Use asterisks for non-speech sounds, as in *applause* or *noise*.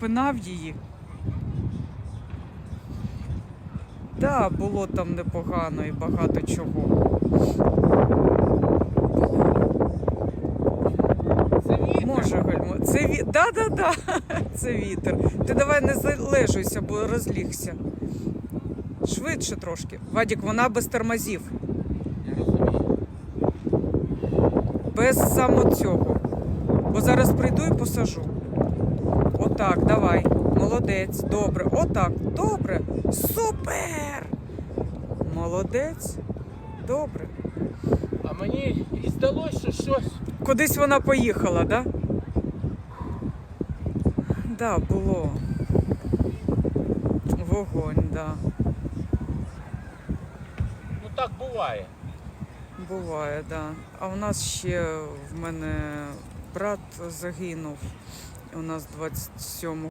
розпинав її. Так, да, було там непогано і багато чого. Це вітер. Може, гальмо. Це ві... Да, да, да. *laughs* Це вітер. Ти давай не залежуйся, бо розлігся. Швидше трошки. Вадік, вона без тормозів, без само цього. Бо зараз прийду і посажу. Отак, давай. Молодець. Добре. Отак. Добре. Супер! Молодець. Добре. А мені і здалося, що щось. Кудись вона поїхала, да? Да, було. Вогонь, да. Ну так буває. Буває, да. А у нас ще в мене брат загинув. У нас 27